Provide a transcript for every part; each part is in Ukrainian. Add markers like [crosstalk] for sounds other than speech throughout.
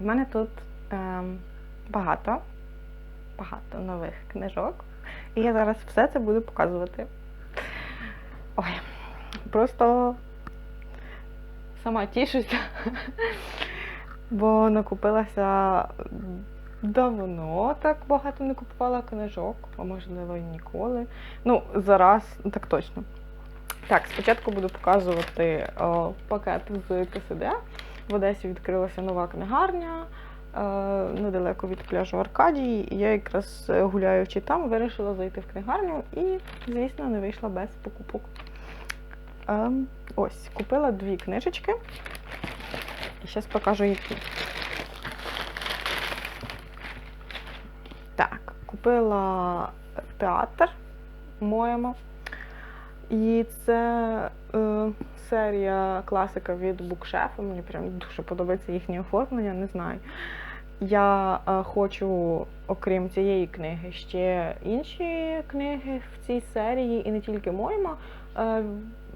В мене тут ем, багато, багато нових книжок. І я зараз все це буду показувати. Ой, просто сама тішуся, бо накупилася давно так багато не купувала книжок, а можливо і ніколи. Ну, зараз, так точно. Так, спочатку буду показувати о, пакет з КСД. В Одесі відкрилася нова книгарня е, недалеко від пляжу Аркадії. І я якраз е, гуляючи там, вирішила зайти в книгарню і, звісно, не вийшла без покупок. Е, ось, купила дві книжечки. І зараз покажу які. Так, купила театр моєму. І це е, серія класика від букшефа. Мені прям дуже подобається їхнє оформлення, не знаю. Я е, хочу, окрім цієї книги, ще інші книги в цій серії, і не тільки моєму. Е,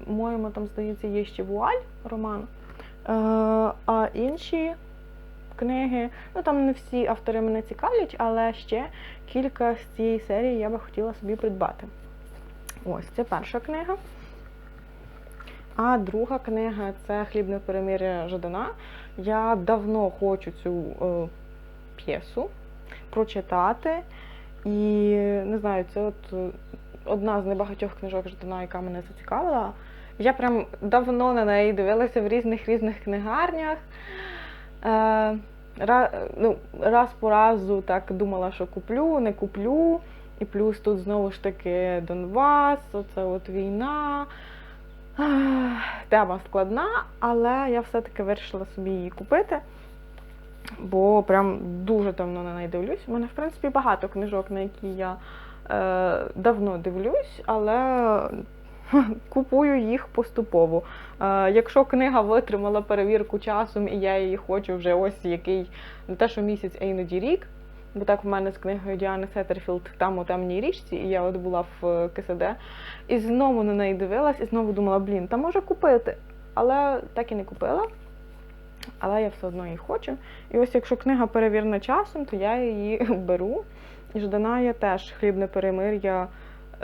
моєму там, здається, є ще вуаль роман. Е, а інші книги, ну там не всі автори мене цікавлять, але ще кілька з цієї серії я би хотіла собі придбати. Ось це перша книга. А друга книга це Хлібне перемир'я Жадана. Я давно хочу цю е, п'єсу прочитати. І не знаю, це от е, одна з небагатьох книжок Жадана, яка мене зацікавила. Я прям давно на неї дивилася в різних різних книгарнях. Е, ну, раз по разу так думала, що куплю, не куплю. І плюс тут знову ж таки Донбас, оце от війна. Тема складна, але я все-таки вирішила собі її купити, бо прям дуже давно на неї дивлюсь. У мене, в принципі, багато книжок, на які я е, давно дивлюсь, але [laughs] купую їх поступово. Е, якщо книга витримала перевірку часом, і я її хочу вже ось який не те, що місяць, а іноді рік. Бо так в мене з книгою Діани Сеттерфілд там у темній річці, і я от була в КСД, і знову на неї дивилась, і знову думала, блін, та може купити. Але так і не купила. Але я все одно її хочу. І ось якщо книга перевірена часом, то я її [laughs] беру. І Ждана я теж хлібне перемир'я.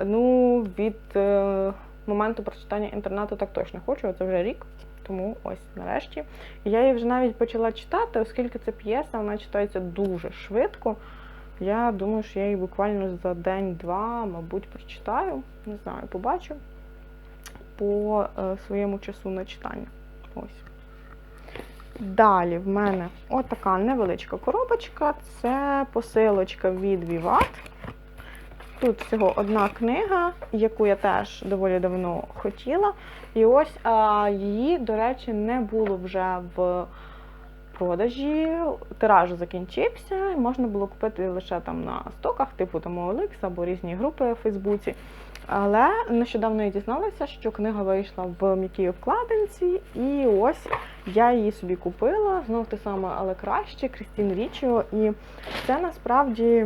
Ну, від е, моменту прочитання інтернату так точно хочу, це вже рік. Тому ось нарешті. Я її вже навіть почала читати, оскільки це п'єса, вона читається дуже швидко. Я думаю, що я її буквально за день-два, мабуть, прочитаю. Не знаю, побачу по е, своєму часу на читання. Ось. Далі в мене отака невеличка коробочка. Це посилочка від Vivat. Тут всього одна книга, яку я теж доволі давно хотіла. І ось а, її, до речі, не було вже в продажі. Тираж закінчився, і можна було купити лише там на стоках, типу там OLX або різні групи в Фейсбуці. Але нещодавно я дізналася, що книга вийшла в м'якій обкладинці, і ось я її собі купила. Знов те саме, але краще, Крістін Річіо. І це насправді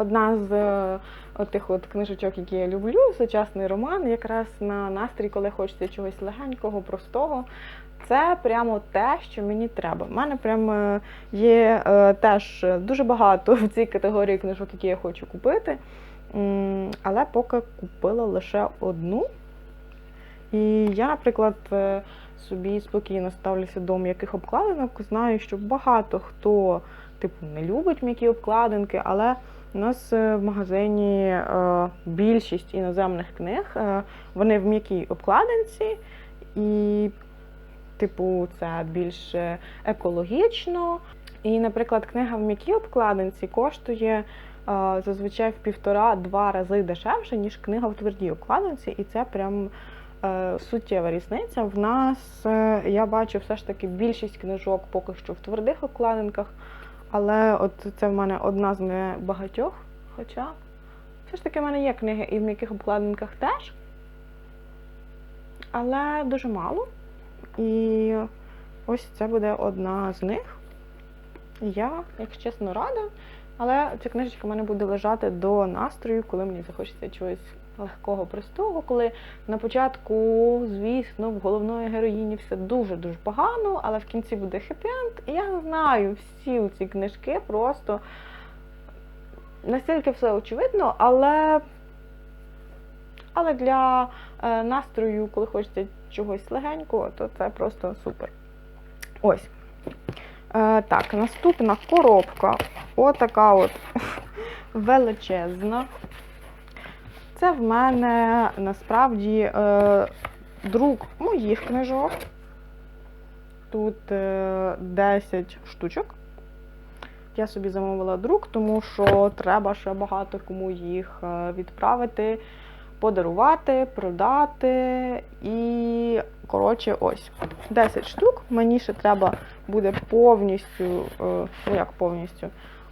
одна з е, тих от книжечок, які я люблю, сучасний роман, якраз на настрій, коли хочеться чогось легенького, простого. Це прямо те, що мені треба. У мене прям е, є е, теж дуже багато в цій категорії книжок, які я хочу купити. Але поки купила лише одну. І я, наприклад, собі спокійно ставлюся до м'яких обкладинок. Знаю, що багато хто типу не любить м'які обкладинки, але у нас е, в магазині е, більшість іноземних книг, е, вони в м'якій обкладинці, і, типу, це більш екологічно. І, наприклад, книга в м'якій обкладинці коштує зазвичай в півтора-два рази дешевше, ніж книга в твердій обкладинці, і це прям суттєва різниця. В нас я бачу все ж таки більшість книжок поки що в твердих обкладинках. Але от це в мене одна з небагатьох. Хоча все ж таки в мене є книги і в м'яких обкладинках теж. Але дуже мало. І ось це буде одна з них. Я, якщо чесно, рада. Але ця книжечка в мене буде лежати до настрою, коли мені захочеться чогось легкого, простого, коли на початку, звісно, в головної героїні все дуже-дуже погано, але в кінці буде хеппі-енд. І Я знаю всі ці книжки, просто настільки все очевидно, але, але для е, настрою, коли хочеться чогось легенького, то це просто супер. Ось. Е, так, наступна коробка. Отака от [laughs] величезна. Це в мене насправді е, друк моїх книжок. Тут е, 10 штучок. Я собі замовила друк, тому що треба ще багато кому їх е, відправити, подарувати, продати. І, коротше, ось 10 штук. Мені ще треба буде повністю, е, ну як повністю,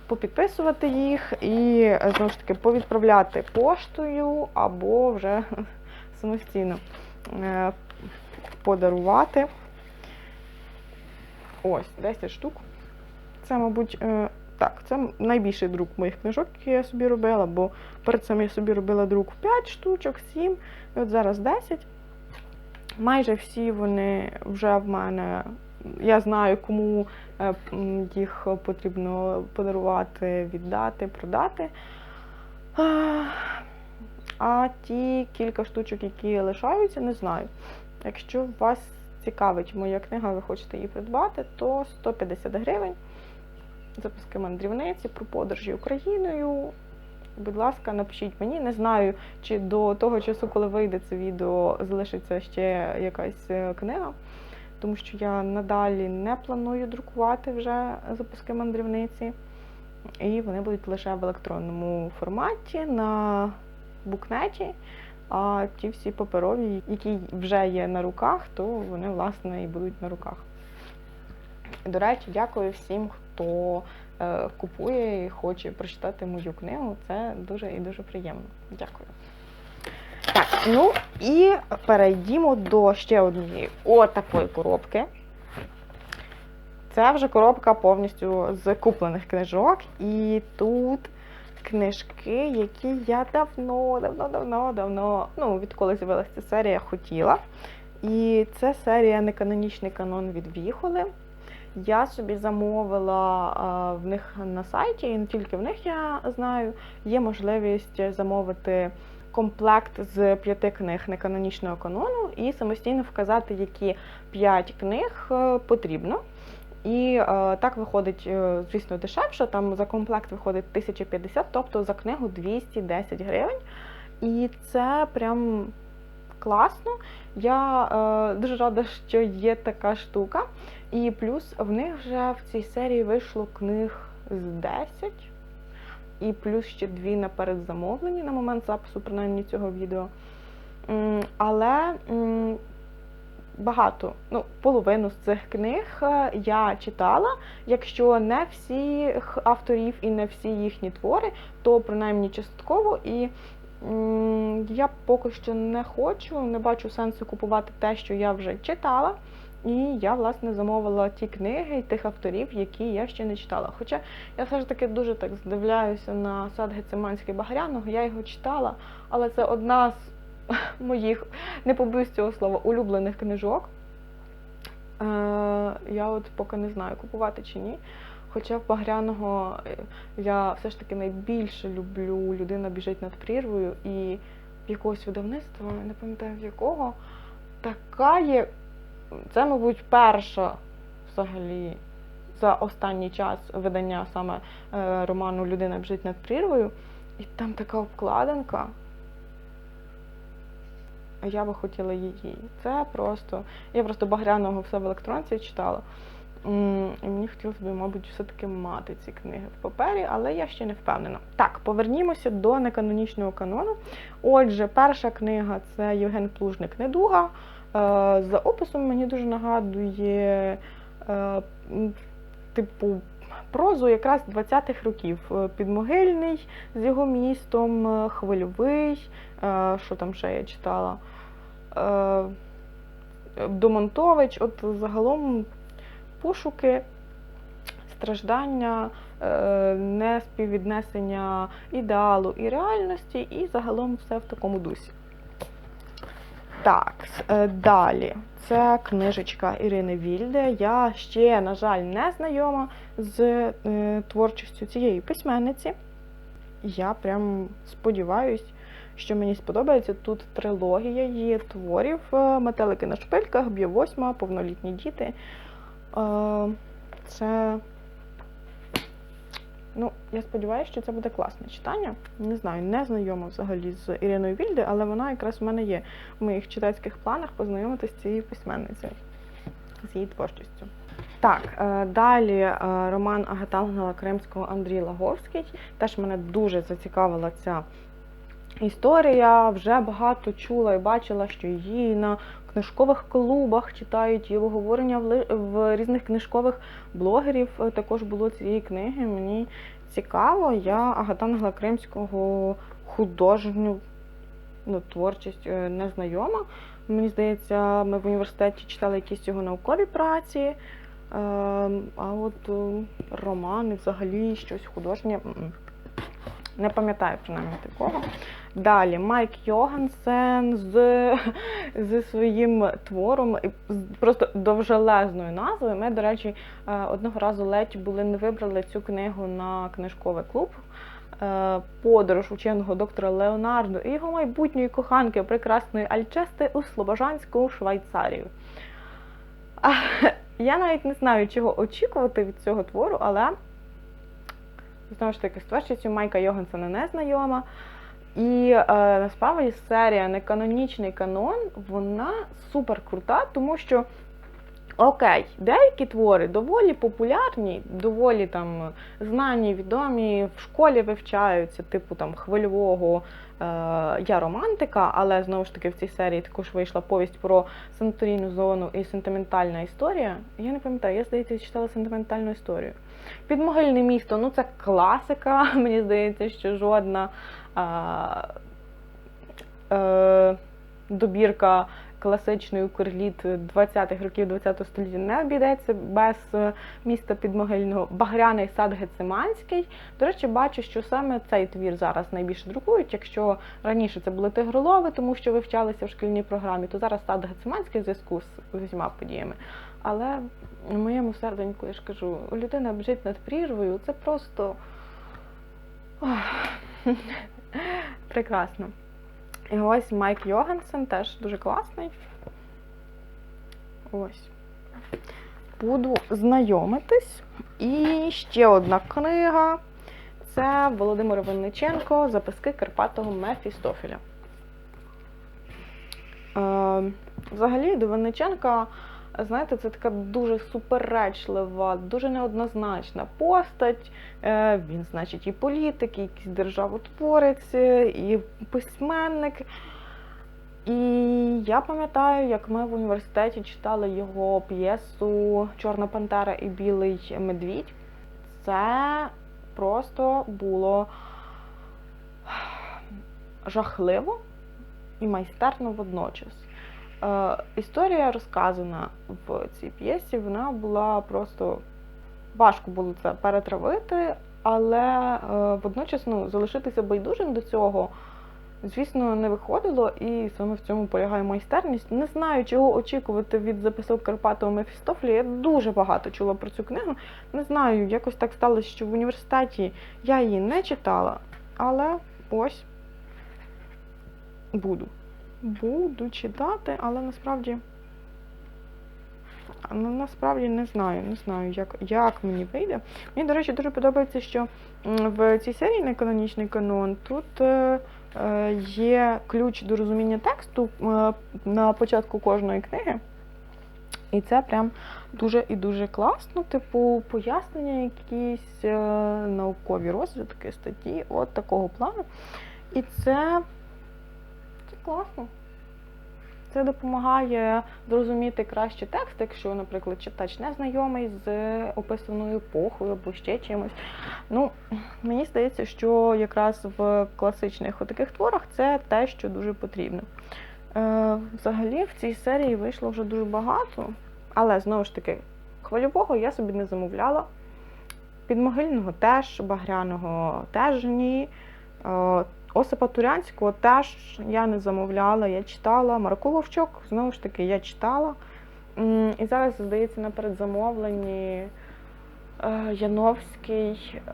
попідписувати їх і е, знову ж таки повідправляти поштою або вже [laughs] самостійно е, подарувати. Ось 10 штук. Це, мабуть, е, так, це найбільший друк моїх книжок, які я собі робила, бо перед цим я собі робила друк 5 штучок, 7, і от зараз 10. Майже всі вони вже в мене. Я знаю, кому е, їх потрібно подарувати, віддати, продати. А, ті кілька штучок, які лишаються, не знаю. Якщо вас цікавить моя книга, ви хочете її придбати, то 150 гривень. Записки мандрівниці про подорожі Україною. Будь ласка, напишіть мені. Не знаю, чи до того часу, коли вийде це відео, залишиться ще якась е, книга, тому що я надалі не планую друкувати вже записки мандрівниці. І вони будуть лише в електронному форматі на букнеті. А ті всі паперові, які вже є на руках, то вони, власне, і будуть на руках. До речі, дякую всім, хто е, купує і хоче прочитати мою книгу. Це дуже і дуже приємно. Дякую. Ну і перейдімо до ще однієї отакої коробки. Це вже коробка повністю з куплених книжок. І тут книжки, які я давно, давно, давно, давно, ну, відколи з'явилася ця серія, хотіла. І це серія Неканонічний канон від Віхоли. Я собі замовила а, в них на сайті, і не тільки в них я знаю, є можливість замовити комплект з п'яти книг неканонічного канону і самостійно вказати, які п'ять книг е, потрібно. І е, так виходить, е, звісно, дешевше. Там за комплект виходить 1050, тобто за книгу 210 гривень. І це прям класно. Я е, дуже рада, що є така штука. І плюс в них вже в цій серії вийшло книг з 10, і плюс ще дві наперед замовлені на момент запису, принаймні цього відео. Але багато, ну, половину з цих книг е, я читала. Якщо не всіх авторів і не всі їхні твори, то принаймні частково. І я поки що не хочу, не бачу сенсу купувати те, що я вже читала. І я, власне, замовила ті книги тих авторів, які я ще не читала. Хоча я все ж таки дуже так здивляюся на сад Гециманський Багряного, я його читала, але це одна з [laughs] моїх, не побоюсь цього слова, улюблених книжок. Е, я от поки не знаю, купувати чи ні. Хоча в Багряного е, я все ж таки найбільше люблю Людина біжить над прірвою і якогось видавництва, не пам'ятаю в якого, така є. Це, мабуть, перша взагалі за останній час видання саме е, роману Людина біжить над прірвою. І там така обкладинка. Я би хотіла її. Це просто. Я просто багряного все в електронці читала. І мені хотілося б, мабуть, все-таки мати ці книги в папері, але я ще не впевнена. Так, повернімося до неканонічного канону. Отже, перша книга це Євген Плужник Недуга. Е, За описом мені дуже нагадує е, типу прозу якраз 20-х років. Е, Підмогильний з його містом, хвильовий, що там ще я читала. Домонтович, от загалом пошуки страждання, неспіввіднесення ідеалу і реальності, і загалом все в такому дусі. Так, е, далі. Це книжечка Ірини Вільде. Я ще, на жаль, не знайома з е, творчістю цієї письменниці. Я прям сподіваюсь, що мені сподобається тут трилогія її творів е, Метелики на шпильках, Б'є восьма, повнолітні діти. Це. Ну, я сподіваюся, що це буде класне читання. Не знаю, не знайома взагалі з Іриною Вільди, але вона якраз в мене є в моїх читацьких планах познайомитися з цією письменницею, з її творчістю. Так, е, далі е, роман Агатангела Кримського Андрій Лаговський. Теж мене дуже зацікавила ця історія. Вже багато чула і бачила, що її на книжкових клубах читають, є обговорення в, різних книжкових блогерів. е, Також було цієї книги. Мені цікаво. Я Агатангела Кримського художню ну, творчість е, не знайома. Мені здається, ми в університеті читали якісь його наукові праці. е, А от е, романи, взагалі, щось художнє. Не пам'ятаю принаймні такого. Далі Майк Йогансен з, [laughs] зі своїм твором, просто довжелезною назвою. Ми, до речі, е, одного разу ледь були не вибрали цю книгу на книжковий клуб. Е, Подорож ученого доктора Леонардо і його майбутньої коханки прекрасної Альчести у Слобожанську Швейцарію. [laughs] Я навіть не знаю, чого очікувати від цього твору, але знову ж таки, з творчістю Майка Йогансена не знайома. І е, насправді серія Неканонічний канон, вона супер крута, тому що окей, деякі твори доволі популярні, доволі там знані, відомі, в школі вивчаються, типу там хвильового е, Я романтика, але знову ж таки в цій серії також вийшла повість про санаторійну зону і сентиментальна історія. Я не пам'ятаю, я здається, читала сентиментальну історію. Підмогильне місто, ну це класика. [laughs] Мені здається, що жодна а, е, добірка класичної укрліт 20-х років 20 століття не обійдеться без е, міста підмогильного Багряний сад Гециманський. До речі, бачу, що саме цей твір зараз найбільше друкують. Якщо раніше це були тигролови, тому що вивчалися в шкільній програмі, то зараз сад Гециманський в зв'язку з усіма подіями. Але моєму серденьку, я ж кажу, людина біжить над прірвою, це просто [laughs] прекрасно. І ось Майк Йогансен теж дуже класний. Ось. Буду знайомитись. І ще одна книга. Це Володимир Винниченко Записки Карпатого Мефістофіля. Е, взагалі, до Винниченка, знаєте, це така дуже суперечлива, дуже неоднозначна постать. Е, він, значить, і політик, і якийсь державотворець, е, і письменник. І я пам'ятаю, як ми в університеті читали його п'єсу Чорна Пантера і Білий Медвідь. Це просто було жахливо і майстерно водночас. Е, історія розказана в цій п'єсі, вона була просто важко було це перетравити, але е, водночас ну, залишитися байдужим до цього, звісно, не виходило, і саме в цьому полягає майстерність. Не знаю, чого очікувати від записок Карпатого Мефістофлі. Я дуже багато чула про цю книгу. Не знаю, якось так сталося, що в університеті я її не читала, але ось буду. Буду читати, але насправді. Ну, насправді не знаю, не знаю, як, як мені вийде. Мені, до речі, дуже подобається, що в цій серії «Неканонічний канон тут е, е, є ключ до розуміння тексту е, на початку кожної книги. І це прям дуже і дуже класно, типу, пояснення, якісь е, наукові розвитки, статті, от такого плану. І це класно. Це допомагає зрозуміти краще текст, якщо, наприклад, читач не знайомий з описаною епохою або ще чимось. Ну, мені здається, що якраз в класичних таких творах це те, що дуже потрібно. Е, взагалі в цій серії вийшло вже дуже багато, але знову ж таки, хвильового я собі не замовляла. Підмогильного теж, Багряного теж ні. Осипа Турянського теж я не замовляла, я читала. Марко Вовчок, знову ж таки, я читала. І зараз, здається, на передзамовленні е, Яновський, е,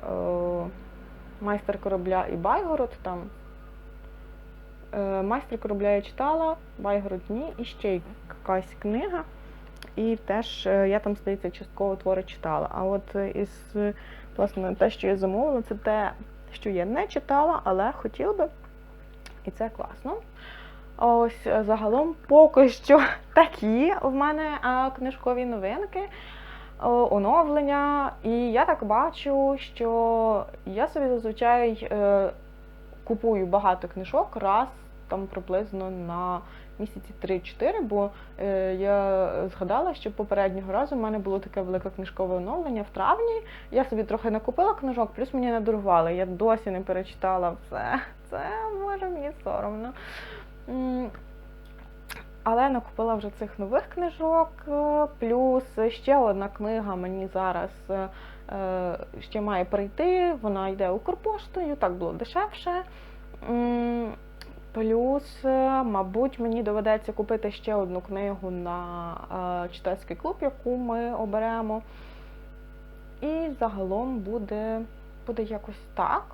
майстер корабля і Байгород там. Е, Майстер корабля я читала, Байгород ні, і ще якась книга. І теж я там, здається, частково твори читала. А от із власне те, що я замовила, це те, що я не читала, але хотіла би. І це класно. Ось е, загалом поки що [laughs] такі в мене е, книжкові новинки, е, оновлення. І я так бачу, що я собі зазвичай купую багато книжок раз там приблизно на місяці 3-4, бо е, я згадала, що попереднього разу в мене було таке велике книжкове оновлення в травні. Я собі трохи накупила книжок, плюс мені надарували. Я досі не перечитала все. Це може мені соромно. Але накупила вже цих нових книжок, е, плюс ще одна книга мені зараз е, ще має прийти. Вона йде Укрпоштою, так було дешевше. Плюс, е, мабуть, мені доведеться купити ще одну книгу на е, читацький клуб, яку ми оберемо. І загалом буде, буде якось так.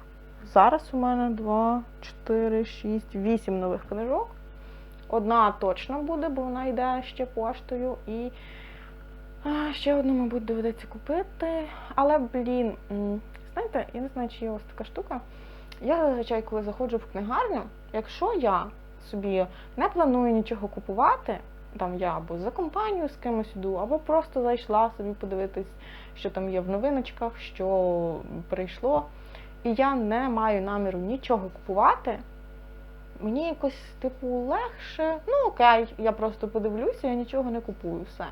Зараз у мене 2, 4, 6, 8 нових книжок. Одна точно буде, бо вона йде ще поштою. І ще одну, мабуть, доведеться купити. Але, блін, знаєте, я не знаю, чи є вас така штука. Я зазвичай, коли заходжу в книгарню, якщо я собі не планую нічого купувати, там я або за компанію з кимось іду, або просто зайшла собі подивитись, що там є в новиночках, що прийшло, і я не маю наміру нічого купувати, мені якось, типу, легше. Ну окей, я просто подивлюся, я нічого не купую, все.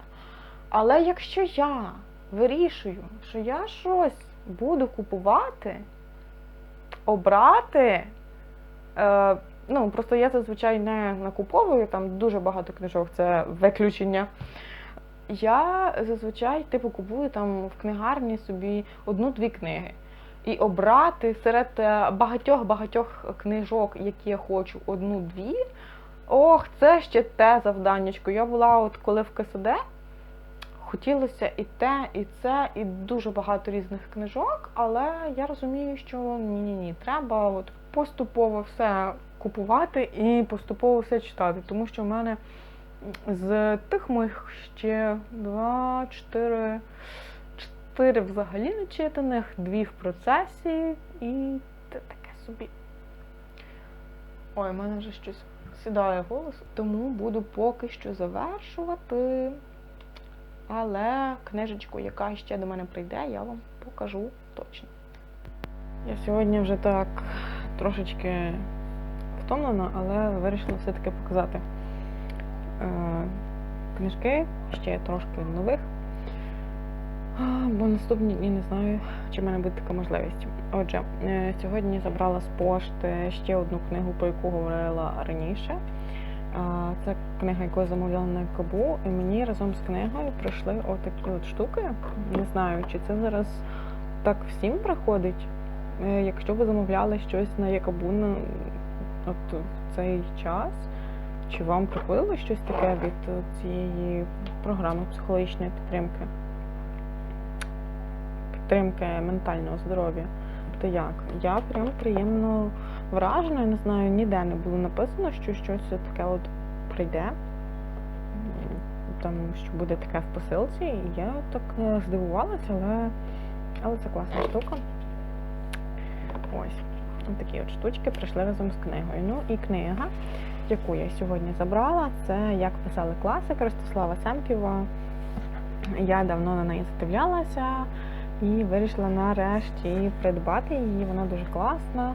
Але якщо я вирішую, що я щось буду купувати, обрати. Е, ну, просто я зазвичай не накуповую, там дуже багато книжок, це виключення. Я зазвичай типу купую там в книгарні собі одну-дві книги. І обрати серед е, багатьох-багатьох книжок, які я хочу, одну-дві. Ох, це ще те завданнячко. Я була, от коли в КСД, хотілося і те, і це, і дуже багато різних книжок, але я розумію, що ні-ні-ні, треба от поступово все купувати і поступово все читати. Тому що в мене з тих моїх ще два, чотири, чотири взагалі не дві в процесі, і таке собі. Ой, в мене вже щось сідає голос, тому буду поки що завершувати. Але книжечку, яка ще до мене прийде, я вам покажу точно. Я сьогодні вже так трошечки втомлена, але вирішила все-таки показати е, книжки, ще трошки нових. Бо наступні дні не знаю, чи в мене буде така можливість. Отже, е, сьогодні забрала з пошти ще одну книгу, про яку говорила раніше. Це книга, яку я замовляла на Кабу, і мені разом з книгою прийшли отакі от штуки. Не знаю, чи це зараз так всім приходить. Е, Якщо ви замовляли щось на Якабу на от в цей час, чи вам приходило щось таке від е, цієї програми психологічної підтримки? Підтримки ментального здоров'я. То як? Я прям приємно вражена, я не знаю, ніде не було написано, що щось таке от прийде, там, що буде таке в посилці. І я так е, здивувалася, але, але це класна штука. Ось. Такі от штучки прийшли разом з книгою. Ну і книга, яку я сьогодні забрала, це як писали класик Ростислава Семківа. Я давно на неї задивлялася і вирішила нарешті придбати її. Вона дуже класна.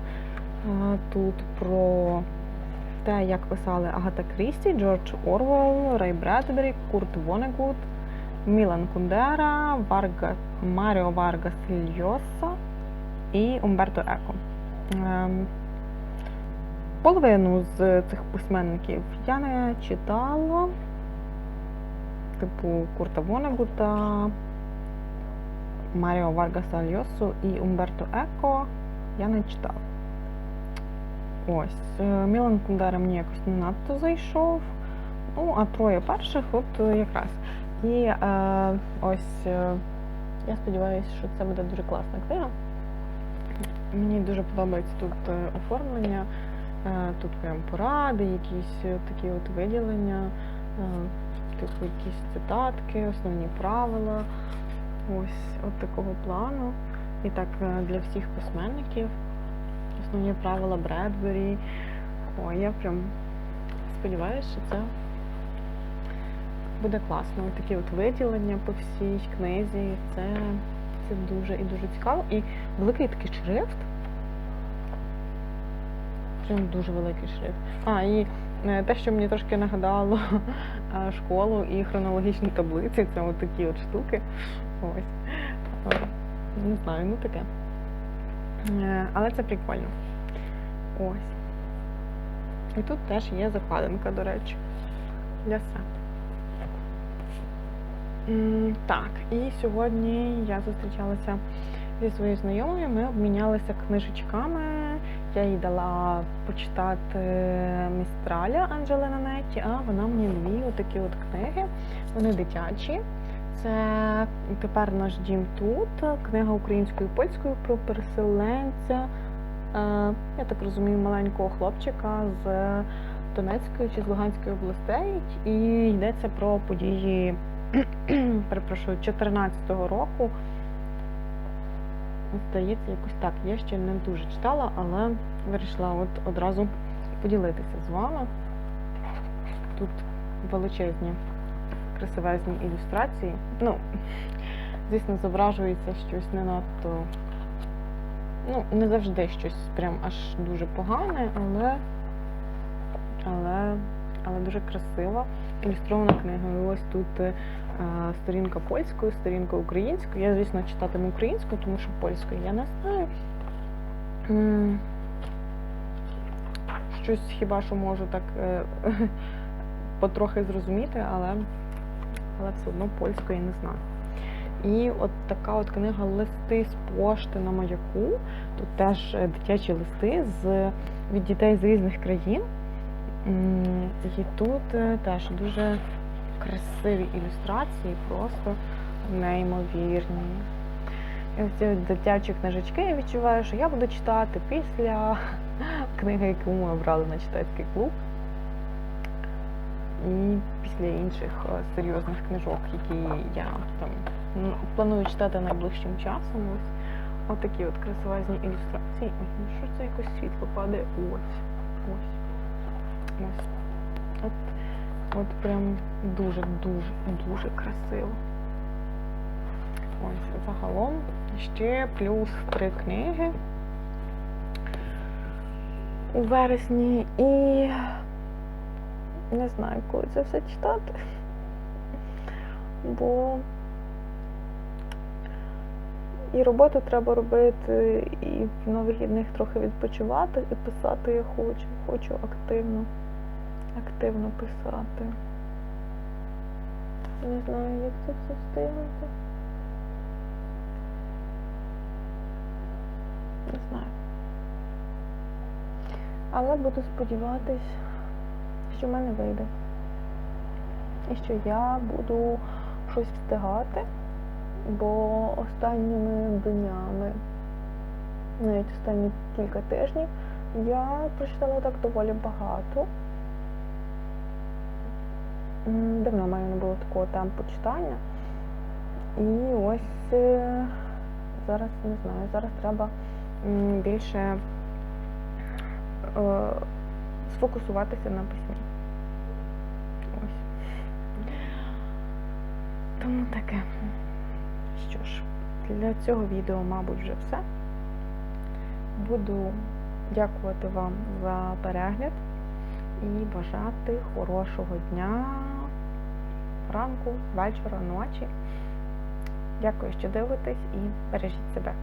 Тут про те, як писали Агата Крісті, Джордж Орвел, Рей Бредбері, Курт Вонегут, Мілан Кундера, Варга, Маріо Варгас Льоса і Умберто Еко. Ем, Половину з цих письменників я не читала, типу Курта Вонегута, Маріо Варгаса Альосу і Умберто Еко я не читала. Ось. е, Мілан Кундера мені якось не надто зайшов. Ну, а троє перших, от е, якраз. І е, ось е, я сподіваюся, що це буде дуже класна книга. Мені дуже подобається тут е, оформлення, е, тут прям поради, якісь е, такі от виділення, типу якісь цитатки, основні правила. Ось от такого плану. І так для всіх письменників. Основні правила Бредбері. Ой, я прям сподіваюся, що це буде класно. Ось такі от виділення по всій книзі. Це, це дуже і дуже цікаво. І великий такий шрифт. Прям дуже великий шрифт. А, і е, те, що мені трошки нагадало [laughs] е, школу і хронологічні таблиці, це от такі от штуки. Ось. Е, Не знаю, ну таке. Але це прикольно. Ось. І тут теж є закладинка, до речі, для себе. Так, і сьогодні я зустрічалася зі своєю знайомою, ми обмінялися книжечками. Я їй дала почитати Містраля Анджели Нанетті, а вона мені дві отакі от книги. Вони дитячі. Це тепер наш дім тут. Книга українською і польською про переселенця. е, Я так розумію, маленького хлопчика з Донецької чи з Луганської областей. І йдеться про події, [clears throat] перепрошую, 14-го року. Здається, якось так. Я ще не дуже читала, але вирішила от одразу поділитися з вами. Тут величезні красивезні ілюстрації. Ну, звісно, зображується щось не надто. Ну, не завжди щось прям аж дуже погане, але, але, але дуже красива. Ілюстрована книга. І ось тут е, сторінка польською, сторінка українською. Я, звісно, читатиму українською, тому що польською я не знаю. Щось хіба що можу так е, [laughs] потрохи зрозуміти, але але все одно польської не знаю. І от така от книга Листи з пошти на маяку. Тут теж е, дитячі листи з, від дітей з різних країн. І тут е, теж дуже красиві ілюстрації, просто неймовірні. І ці дитячі книжечки я відчуваю, що я буду читати після [laughs] книги, яку ми обрали на читацький клуб і після інших е, серйозних книжок, які я там планую читати найближчим часом. Ось отакі от красивезні ілюстрації. Ну що це якось світло падає? Ось. Ось. Ось. От, от прям дуже-дуже, дуже красиво. Ось, загалом ще плюс три книги у вересні і не знаю, коли це все читати. Бо і роботу треба робити, і на вихідних трохи відпочивати, і писати я хочу. Хочу активно, активно писати. Не знаю, як це все встигнути. Не знаю. Але буду сподіватись, що в мене вийде. І що я буду щось встигати, бо останніми днями, навіть останні кілька тижнів, я прочитала так доволі багато. Давно в мене не було такого темпу читання. І ось е, зараз не знаю, зараз треба більше е, сфокусуватися на письмі. Ось. Тому таке. Що ж, для цього відео, мабуть, вже все. Буду дякувати вам за перегляд і бажати хорошого дня, ранку, вечора, ночі. Дякую, що дивитесь і бережіть себе.